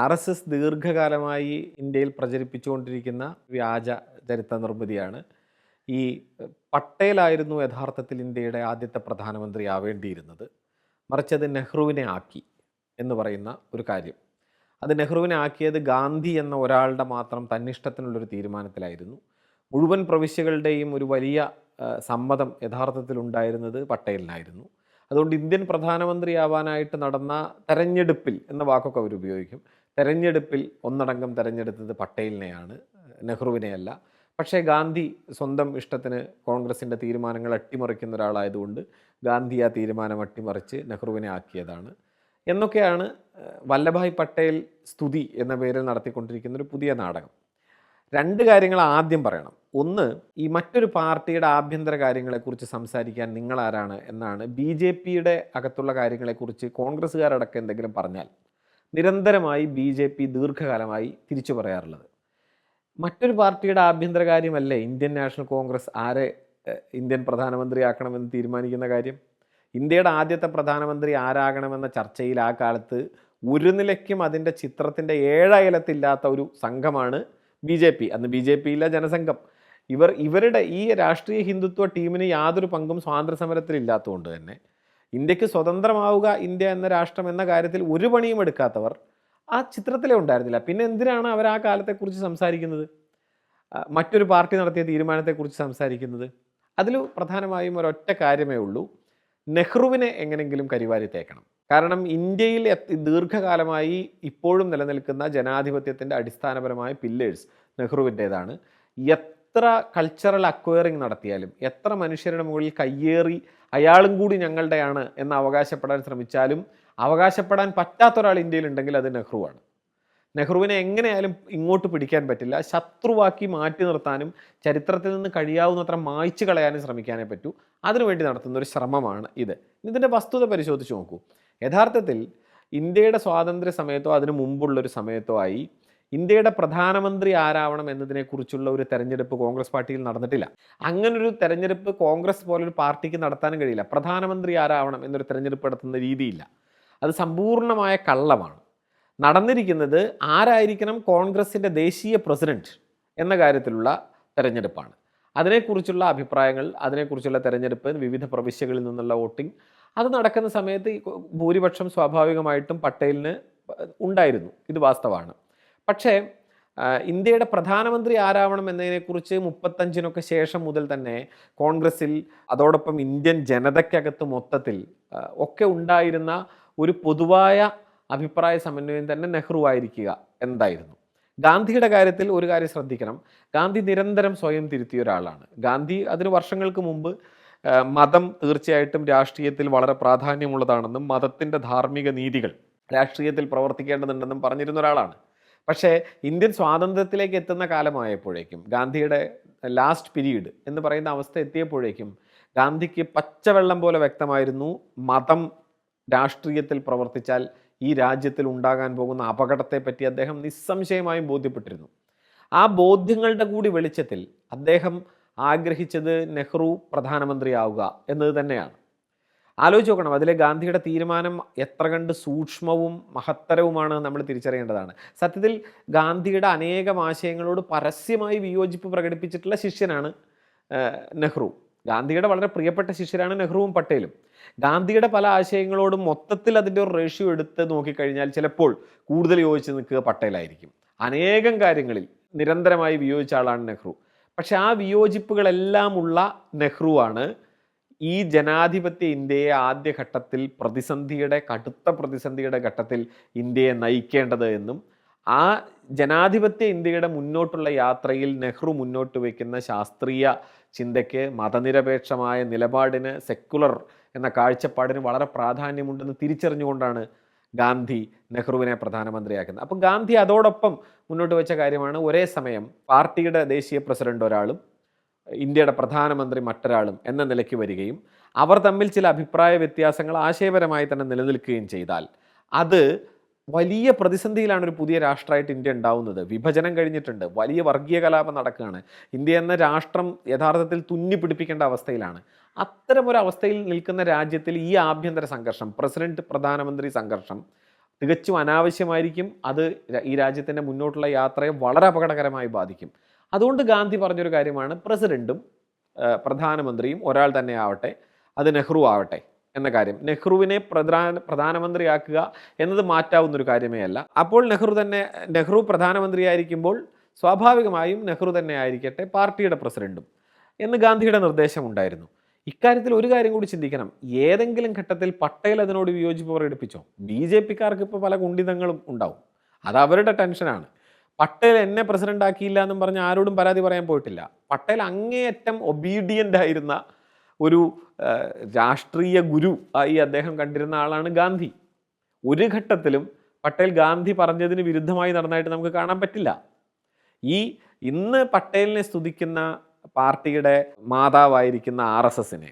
R S S ദീർഘകാലമായി ഇന്ത്യയിൽ പ്രചരിപ്പിച്ചുകൊണ്ടിരിക്കുന്ന വ്യാജ ചരിത്ര നിർമ്മിതിയാണ്. ഈ പട്ടേലായിരുന്നു യഥാർത്ഥത്തിൽ ഇന്ത്യയുടെ ആദ്യത്തെ പ്രധാനമന്ത്രി ആവേണ്ടിയിരുന്നത് മറിച്ച് അത് നെഹ്റുവിനെ ആക്കി എന്ന് പറയുന്ന ഒരു കാര്യം. അത് നെഹ്റുവിനെ ആക്കിയത് ഗാന്ധി എന്ന ഒരാളുടെ മാത്രം തന്നിഷ്ടത്തിനുള്ളൊരു തീരുമാനത്തിലായിരുന്നു. മുഴുവൻ പ്രവിശ്യകളുടെയും ഒരു വലിയ സമ്മതം യഥാർത്ഥത്തിൽ ഉണ്ടായിരുന്നത് പട്ടേലിനായിരുന്നു. അതുകൊണ്ട് ഇന്ത്യൻ പ്രധാനമന്ത്രിയാവാനായിട്ട് നടന്ന തെരഞ്ഞെടുപ്പിൽ എന്ന വാക്കൊക്കെ അവർ ഉപയോഗിക്കും തെരഞ്ഞെടുപ്പിൽ ഒന്നടങ്കം തെരഞ്ഞെടുത്തത് പട്ടേലിനെയാണ് നെഹ്റുവിനെയല്ല. പക്ഷേ ഗാന്ധി സ്വന്തം ഇഷ്ടത്തിന് കോൺഗ്രസിന്റെ തീരുമാനങ്ങൾ അട്ടിമറിക്കുന്ന ഒരാളായതുകൊണ്ട് ഗാന്ധി ആ തീരുമാനം അട്ടിമറിച്ച് നെഹ്റുവിനെ ആക്കിയതാണ്. എന്നൊക്കെയാണ് വല്ലഭായ് പട്ടേൽ സ്തുതി എന്ന പേരിൽ നടത്തിക്കൊണ്ടിരിക്കുന്ന ഒരു പുതിയ നാടകം. രണ്ട് കാര്യങ്ങൾ ആദ്യം പറയണം. ഒന്ന് ഈ മറ്റൊരു പാർട്ടിയുടെ ആഭ്യന്തര കാര്യങ്ങളെക്കുറിച്ച് സംസാരിക്കാൻ നിങ്ങൾ ആരാണ് എന്നാണ് ബി ജെ പിയുടെ അകത്തുള്ള കാര്യങ്ങളെക്കുറിച്ച് കോൺഗ്രസ്സുകാരടക്കം എന്തെങ്കിലും പറഞ്ഞാൽ നിരന്തരമായി ബി ജെ പി ദീർഘകാലമായി തിരിച്ചു പറയാറുള്ളത്. മറ്റൊരു പാർട്ടിയുടെ ആഭ്യന്തര കാര്യമല്ലേ? ഇന്ത്യൻ നാഷണൽ കോൺഗ്രസ് ആരെ ഇന്ത്യൻ പ്രധാനമന്ത്രിയാക്കണമെന്ന് തീരുമാനിക്കുന്ന കാര്യം? ഇന്ത്യയുടെ ആദ്യത്തെ പ്രധാനമന്ത്രി ആരാകണമെന്ന ചർച്ചയിൽ ആ കാലത്ത് ഒരു നിലയ്ക്കും അതിന്റെ ചിത്രത്തിന്റെ ഏഴയലത്തില്ലാത്ത ഒരു സംഘമാണ് ബി ജെ പി. അന്ന് ബി ജെ പിയിലെ ജനസംഘം. ഇവർ ഇവരുടെ ഈ രാഷ്ട്രീയ ഹിന്ദുത്വ ടീമിന് യാതൊരു പങ്കും സ്വാതന്ത്ര്യ സമരത്തിൽ ഇല്ലാത്തതുകൊണ്ട് തന്നെ ഇന്ത്യയ്ക്ക് സ്വതന്ത്രമാവുക ഇന്ത്യ എന്ന രാഷ്ട്രം എന്ന കാര്യത്തിൽ ഒരു പണിയും എടുക്കാത്തവർ ആ ചിത്രത്തിലേ ഉണ്ടായിരുന്നില്ല. പിന്നെ എന്തിനാണ് അവർ ആ കാലത്തെക്കുറിച്ച് സംസാരിക്കുന്നത്? മറ്റൊരു പാർട്ടി നടത്തിയ തീരുമാനത്തെക്കുറിച്ച് സംസാരിക്കുന്നത്? അതിൽ പ്രധാനമായും ഒരൊറ്റ കാര്യമേ ഉള്ളൂ. നെഹ്റുവിനെ എങ്ങനെങ്കിലും കരിവാരി തേക്കണം കാരണം ഇന്ത്യയിൽ ദീർഘകാലമായി ഇപ്പോഴും നിലനിൽക്കുന്ന ജനാധിപത്യത്തിന്റെ അടിസ്ഥാനപരമായ പില്ലേഴ്സ് നെഹ്റുവിന്റേതാണ്. കൾച്ചറൽ അക്വയറിങ് നടത്തിയാലും എത്ര മനുഷ്യരുടെ മുകളിൽ കയ്യേറി അയാളും കൂടി ഞങ്ങളുടെയാണ് എന്ന് അവകാശപ്പെടാൻ ശ്രമിച്ചാലും അവകാശപ്പെടാൻ പറ്റാത്ത ഒരാൾ ഇന്ത്യയിലുണ്ടെങ്കിൽ അത് നെഹ്റുവാണ് നെഹ്റുവിനെ എങ്ങനെയായാലും ഇങ്ങോട്ട് പിടിക്കാൻ പറ്റില്ല. ശത്രുവാക്കി മാറ്റി നിർത്താനും ചരിത്രത്തിൽ നിന്ന് കഴിയാവുന്നത്ര മായ്ച്ചു കളയാനും ശ്രമിക്കാനേ പറ്റൂ. അതിനുവേണ്ടി നടത്തുന്ന ഒരു ശ്രമമാണ് ഇത്. ഇതിന്റെ വസ്തുത പരിശോധിച്ച് നോക്കൂ. യഥാർത്ഥത്തിൽ ഇന്ത്യയുടെ സ്വാതന്ത്ര്യ സമയത്തോ അതിനു മുമ്പുള്ളൊരു സമയത്തോ ആയി ഇന്ത്യയുടെ പ്രധാനമന്ത്രി ആരാവണം എന്നതിനെക്കുറിച്ചുള്ള ഒരു തെരഞ്ഞെടുപ്പ് കോൺഗ്രസ് പാർട്ടിയിൽ നടന്നിട്ടില്ല. അങ്ങനൊരു തെരഞ്ഞെടുപ്പ് കോൺഗ്രസ് പോലൊരു പാർട്ടിക്ക് നടത്താനും കഴിയില്ല. പ്രധാനമന്ത്രി ആരാവണം എന്നൊരു തെരഞ്ഞെടുപ്പ് നടത്തുന്ന രീതിയില്ല. അത് സമ്പൂർണമായ കള്ളമാണ്. നടന്നിരിക്കുന്നത് ആരായിരിക്കണം കോൺഗ്രസിന്റെ ദേശീയ പ്രസിഡന്റ് എന്ന കാര്യത്തിലുള്ള തെരഞ്ഞെടുപ്പാണ്. അതിനെക്കുറിച്ചുള്ള അഭിപ്രായങ്ങൾ അതിനെക്കുറിച്ചുള്ള തെരഞ്ഞെടുപ്പ് വിവിധ പ്രവിശ്യകളിൽ നിന്നുള്ള വോട്ടിംഗ് അത് നടക്കുന്ന സമയത്ത് ഭൂരിപക്ഷം സ്വാഭാവികമായിട്ടും പട്ടേലിന് ഉണ്ടായിരുന്നു. ഇത് വാസ്തവമാണ്. പക്ഷേ ഇന്ത്യയുടെ പ്രധാനമന്ത്രി ആരാവണം എന്നതിനെക്കുറിച്ച് മുപ്പത്തഞ്ചിനൊക്കെ ശേഷം മുതൽ തന്നെ കോൺഗ്രസിൽ അതോടൊപ്പം ഇന്ത്യൻ ജനതയ്ക്കകത്ത് മൊത്തത്തിൽ ഒക്കെ ഉണ്ടായിരുന്ന ഒരു പൊതുവായ അഭിപ്രായ സമന്വയം തന്നെ നെഹ്റു ആയിരിക്കുക എന്തായിരുന്നു. ഗാന്ധിയുടെ കാര്യത്തിൽ ഒരു കാര്യം ശ്രദ്ധിക്കണം. ഗാന്ധി നിരന്തരം സ്വയം തിരുത്തിയ ഒരാളാണ്. ഗാന്ധി അതിന് വർഷങ്ങൾക്ക് മുമ്പ് മതം തീർച്ചയായിട്ടും രാഷ്ട്രീയത്തിൽ വളരെ പ്രാധാന്യമുള്ളതാണെന്നും മതത്തിന്റെ ധാർമ്മിക നീതികൾ രാഷ്ട്രീയത്തിൽ പ്രവർത്തിക്കേണ്ടതുണ്ടെന്നും പറഞ്ഞിരുന്ന ഒരാളാണ്. പക്ഷേ ഇന്ത്യൻ സ്വാതന്ത്ര്യത്തിലേക്ക് എത്തുന്ന കാലമായപ്പോഴേക്കും ഗാന്ധിയുടെ ലാസ്റ്റ് പീരീഡ് എന്ന് പറയുന്ന അവസ്ഥ എത്തിയപ്പോഴേക്കും ഗാന്ധിക്ക് പച്ചവെള്ളം പോലെ വ്യക്തമായിരുന്നു മതം രാഷ്ട്രീയത്തിൽ പ്രവർത്തിച്ചാൽ ഈ രാജ്യത്തിൽ ഉണ്ടാകാൻ പോകുന്ന അപകടത്തെപ്പറ്റി അദ്ദേഹം നിസ്സംശയമായും ബോധ്യപ്പെട്ടിരുന്നു. ആ ബോധ്യങ്ങളുടെ കൂടി വെളിച്ചത്തിൽ അദ്ദേഹം ആഗ്രഹിച്ചത് നെഹ്റു പ്രധാനമന്ത്രിയാവുക എന്നത് തന്നെയാണ്. ആലോചിച്ച് നോക്കണം. അതിലെ ഗാന്ധിയുടെ തീരുമാനം എത്ര കണ്ട് സൂക്ഷ്മവും മഹത്തരവുമാണ് നമ്മൾ തിരിച്ചറിയേണ്ടതാണ്. സത്യത്തിൽ ഗാന്ധിയുടെ അനേകം ആശയങ്ങളോട് പരസ്യമായി വിയോജിപ്പ് പ്രകടിപ്പിച്ചിട്ടുള്ള ശിഷ്യനാണ് നെഹ്റു. ഗാന്ധിയുടെ വളരെ പ്രിയപ്പെട്ട ശിഷ്യരാണ് നെഹ്റുവും പട്ടേലും. ഗാന്ധിയുടെ പല ആശയങ്ങളോടും മൊത്തത്തിൽ അതിന്റെ ഒരു റേഷ്യോ എടുത്ത് നോക്കിക്കഴിഞ്ഞാൽ ചിലപ്പോൾ കൂടുതൽ യോജിച്ച് നിൽക്കുക പട്ടേലായിരിക്കും. അനേകം കാര്യങ്ങളിൽ നിരന്തരമായി വിയോജിച്ച ആളാണ് നെഹ്റു. പക്ഷെ ആ വിയോജിപ്പുകളെല്ലാം ഉള്ള നെഹ്റുവാണ് ഈ ജനാധിപത്യ ഇന്ത്യയെ ആദ്യഘട്ടത്തിൽ പ്രതിസന്ധിയുടെ കടുത്ത പ്രതിസന്ധിയുടെ ഘട്ടത്തിൽ ഇന്ത്യയെ നയിക്കേണ്ടത് എന്നും ആ ജനാധിപത്യ ഇന്ത്യയുടെ മുന്നോട്ടുള്ള യാത്രയിൽ നെഹ്റു മുന്നോട്ട് വയ്ക്കുന്ന ശാസ്ത്രീയ ചിന്തയ്ക്ക് മതനിരപേക്ഷമായ നിലപാടിന് സെക്കുലർ എന്ന കാഴ്ചപ്പാടിന് വളരെ പ്രാധാന്യമുണ്ടെന്ന് തിരിച്ചറിഞ്ഞുകൊണ്ടാണ് ഗാന്ധി നെഹ്റുവിനെ പ്രധാനമന്ത്രിയാക്കുന്നത്. അപ്പം ഗാന്ധി അതോടൊപ്പം മുന്നോട്ട് വെച്ച കാര്യമാണ് ഒരേ സമയം പാർട്ടിയുടെ ദേശീയ പ്രസിഡന്റ് ഒരാളും ഇന്ത്യയുടെ പ്രധാനമന്ത്രി മറ്റൊരാളും എന്ന നിലയ്ക്ക് വരികയും അവർ തമ്മിൽ ചില അഭിപ്രായ വ്യത്യാസങ്ങൾ ആശയപരമായി തന്നെ നിലനിൽക്കുകയും ചെയ്താൽ അത് വലിയ പ്രതിസന്ധിയിലാണ് ഒരു പുതിയ രാഷ്ട്രമായിട്ട് ഇന്ത്യ ഉണ്ടാവുന്നത്. വിഭജനം കഴിഞ്ഞിട്ടുണ്ട്. വലിയ വർഗീയ കലാപം നടക്കുകയാണ്. ഇന്ത്യ എന്ന രാഷ്ട്രം യഥാർത്ഥത്തിൽ തുന്നി പിടിപ്പിക്കേണ്ട അവസ്ഥയിലാണ്. അത്തരമൊരു അവസ്ഥയിൽ നിൽക്കുന്ന രാജ്യത്തിൽ ഈ ആഭ്യന്തര സംഘർഷം പ്രസിഡന്റ് പ്രധാനമന്ത്രി സംഘർഷം തികച്ചും അനാവശ്യമായിരിക്കും. അത് ഈ രാജ്യത്തിന്റെ മുന്നോട്ടുള്ള യാത്രയെ വളരെ അപകടകരമായി ബാധിക്കും. അതുകൊണ്ട് ഗാന്ധി പറഞ്ഞൊരു കാര്യമാണ്. പ്രസിഡന്റും പ്രധാനമന്ത്രിയും ഒരാൾ തന്നെ ആവട്ടെ അത് നെഹ്റു ആവട്ടെ എന്ന കാര്യം. നെഹ്റുവിനെ പ്രധാന പ്രധാനമന്ത്രിയാക്കുക എന്നത് മാറ്റാവുന്ന ഒരു കാര്യമേ അല്ല. അപ്പോൾ നെഹ്റു തന്നെ നെഹ്റു പ്രധാനമന്ത്രിയായിരിക്കുമ്പോൾ സ്വാഭാവികമായും നെഹ്റു തന്നെ ആയിരിക്കട്ടെ പാർട്ടിയുടെ പ്രസിഡന്റും എന്ന് ഗാന്ധിയുടെ നിർദ്ദേശമുണ്ടായിരുന്നു. ഇക്കാര്യത്തിൽ ഒരു കാര്യം കൂടി ചിന്തിക്കണം. ഏതെങ്കിലും ഘട്ടത്തിൽ പട്ടേൽ അതിനോട് വിയോജിപ്പ് പ്രകടിപ്പിച്ചോ ബി ജെ പിക്കാർക്ക് ഇപ്പോൾ പല കുണ്ഠിതങ്ങളും ഉണ്ടാവും. അത് അവരുടെ ടെൻഷനാണ് പട്ടേൽ എന്നെ പ്രസിഡന്റ് ആക്കിയില്ല എന്നും പറഞ്ഞ് ആരോടും പരാതി പറയാൻ പോയിട്ടില്ല. പട്ടേൽ അങ്ങേയറ്റം ഒബീഡിയന്റ് ആയിരുന്ന ഒരു രാഷ്ട്രീയ ഗുരു ആയി അദ്ദേഹം കണ്ടിരുന്ന ആളാണ് ഗാന്ധി. ഒരു ഘട്ടത്തിലും പട്ടേൽ ഗാന്ധി പറഞ്ഞതിന് വിരുദ്ധമായി നടന്നതായിട്ട് നമുക്ക് കാണാൻ പറ്റില്ല. ഈ ഇന്ന് പട്ടേലിനെ സ്തുതിക്കുന്ന പാർട്ടിയുടെ മാതാവായിരിക്കുന്ന ആർ എസ് എസിനെ.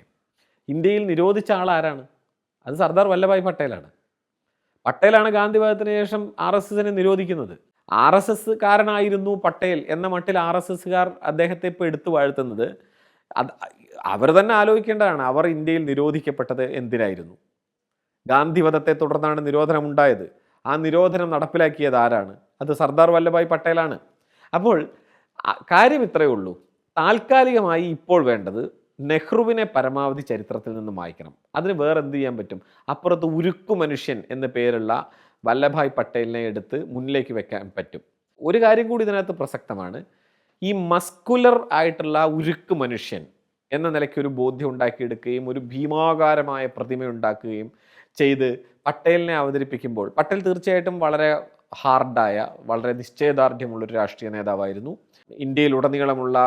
ഇന്ത്യയിൽ നിരോധിച്ച ആൾ ആരാണ്? അത് സർദാർ വല്ലഭായ് പട്ടേലാണ്. പട്ടേലാണ് ഗാന്ധിവാദത്തിന് ശേഷം ആർ എസ് എസിനെ നിരോധിക്കുന്നത്. ആർ എസ് എസ് കാരനായിരുന്നു പട്ടേൽ എന്ന മട്ടിൽ ആർ എസ് എസ്സുകാർ അദ്ദേഹത്തെ ഇപ്പോൾ എടുത്തു വാഴ്ത്തുന്നത്. അത് അവർ തന്നെ ആലോചിക്കേണ്ടതാണ് അവർ ഇന്ത്യയിൽ നിരോധിക്കപ്പെട്ടത് എന്തിനായിരുന്നു? ഗാന്ധിവധത്തെ തുടർന്നാണ് നിരോധനം ഉണ്ടായത് ആ നിരോധനം നടപ്പിലാക്കിയത് ആരാണ്? അത് സർദാർ വല്ലഭായ് പട്ടേലാണ്. അപ്പോൾ കാര്യം ഇത്രയേ ഉള്ളൂ. താൽക്കാലികമായി ഇപ്പോൾ വേണ്ടത് നെഹ്റുവിനെ പരമാവധി ചരിത്രത്തിൽ നിന്ന് മായ്ക്കണം. അതിന് വേറെ എന്ത് ചെയ്യാൻ പറ്റും? അപ്പുറത്ത് ഉരുക്കു മനുഷ്യൻ എന്ന പേരുള്ള വല്ലഭായ് പട്ടേലിനെ എടുത്ത് മുന്നിലേക്ക് വെക്കാൻ പറ്റും. ഒരു കാര്യം കൂടി ഇതിനകത്ത് പ്രസക്തമാണ്. ഈ മസ്കുലർ ആയിട്ടുള്ള ഉരുക്ക് മനുഷ്യൻ എന്ന നിലയ്ക്ക് ഒരു ബോധ്യം ഉണ്ടാക്കിയെടുക്കുകയും ഒരു ഭീമാകാരമായ പ്രതിമ ഉണ്ടാക്കുകയും ചെയ്ത് പട്ടേലിനെ അവതരിപ്പിക്കുമ്പോൾ പട്ടേൽ തീർച്ചയായിട്ടും വളരെ ഹാർഡായ വളരെ നിശ്ചയദാർഢ്യമുള്ള ഒരു രാഷ്ട്രീയ നേതാവായിരുന്നു. ഇന്ത്യയിൽ ഇന്ത്യയിലുടനീളമുള്ള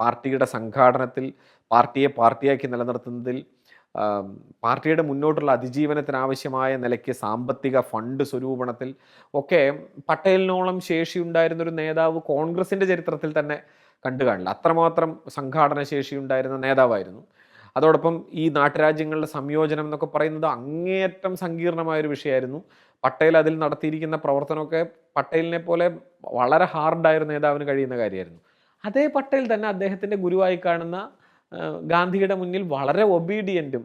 പാർട്ടിയുടെ സംഘാടനത്തിൽ പാർട്ടിയെ പാർട്ടിയാക്കി നിലനിർത്തുന്നതിൽ പാർട്ടിയുടെ മുന്നോട്ടുള്ള അതിജീവനത്തിനാവശ്യമായ നിലയ്ക്ക് സാമ്പത്തിക ഫണ്ട് സ്വരൂപണത്തിൽ ഒക്കെ പട്ടേലിനോളം ഒരു നേതാവ് കോൺഗ്രസിന്റെ ചരിത്രത്തിൽ തന്നെ കണ്ടു കാണില്ല അത്രമാത്രം സംഘാടന ശേഷി ഉണ്ടായിരുന്ന നേതാവായിരുന്നു. അതോടൊപ്പം ഈ നാട്ടുരാജ്യങ്ങളുടെ സംയോജനം എന്നൊക്കെ പറയുന്നത് അങ്ങേയറ്റം സങ്കീർണമായൊരു വിഷയമായിരുന്നു. പട്ടേൽ അതിൽ നടത്തിയിരിക്കുന്ന പ്രവർത്തനമൊക്കെ പട്ടേലിനെ പോലെ വളരെ ഹാർഡായ ഒരു നേതാവിന് കഴിയുന്ന കാര്യമായിരുന്നു. അതേ പട്ടേൽ തന്നെ അദ്ദേഹത്തിന്റെ ഗുരുവായി കാണുന്ന ഗാന്ധിയുടെ മുന്നിൽ വളരെ ഒബീഡിയന്റും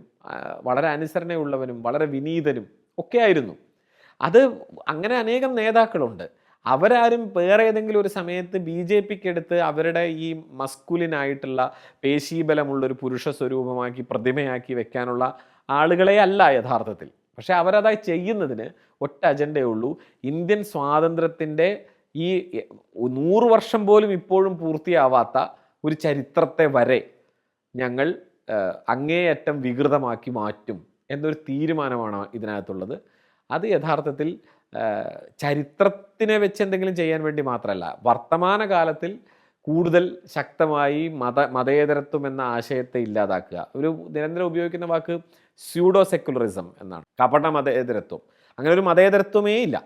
വളരെ അനുസരണയുള്ളവനും വളരെ വിനീതനും ഒക്കെ ആയിരുന്നു. അത് അങ്ങനെ അനേകം നേതാക്കളുണ്ട്. അവരാരും വേറെ ഏതെങ്കിലും ഒരു സമയത്ത് ബി ജെ പിക്ക് എടുത്ത് അവരുടെ ഈ മസ്കുലിനായിട്ടുള്ള പേശീബലമുള്ളൊരു പുരുഷ സ്വരൂപമാക്കി പ്രതിമയാക്കി വെക്കാനുള്ള ആളുകളെ അല്ല യഥാർത്ഥത്തിൽ. പക്ഷെ അവരതായി ചെയ്യുന്നതിന് ഒറ്റ അജണ്ടയേ ഉള്ളൂ. ഇന്ത്യൻ സ്വാതന്ത്ര്യത്തിന്റെ ഈ നൂറ് വർഷം പോലും ഇപ്പോഴും പൂർത്തിയാവാത്ത ഒരു ചരിത്രത്തെ വരെ ഞങ്ങൾ അങ്ങേയറ്റം വികൃതമാക്കി മാറ്റും എന്നൊരു തീരുമാനമാണ് ഇതിനകത്തുള്ളത്. അത് യഥാർത്ഥത്തിൽ ചരിത്രത്തിനെ വെച്ച് എന്തെങ്കിലും ചെയ്യാൻ വേണ്ടി മാത്രമല്ല വർത്തമാന കാലത്തിൽ കൂടുതൽ ശക്തമായി മത മതേതരത്വം എന്ന ആശയത്തെ ഇല്ലാതാക്കുക. ഒരു നിരന്തരം ഉപയോഗിക്കുന്ന വാക്ക് സ്യൂഡോ സെക്കുലറിസം എന്നാണ്. കപട മതേതരത്വം. അങ്ങനെ ഒരു മതേതരത്വമേ ഇല്ല.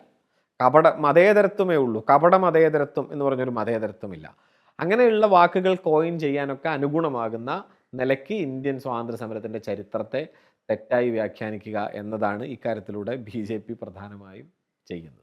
കപട മതേതരത്വമേ ഉള്ളൂ. കപട മതേതരത്വം എന്ന് പറഞ്ഞൊരു മതേതരത്വമില്ല. അങ്ങനെയുള്ള വാക്കുകൾ കോയിൻ ചെയ്യാനൊക്കെ അനുഗുണമാകുന്ന നിലയ്ക്ക് ഇന്ത്യൻ സ്വാതന്ത്ര്യ സമരത്തിന്റെ ചരിത്രത്തെ തെറ്റായി വ്യാഖ്യാനിക്കുക എന്നതാണ് ഇക്കാര്യത്തിലൂടെ ബി പ്രധാനമായും ചെയ്യുന്നത്.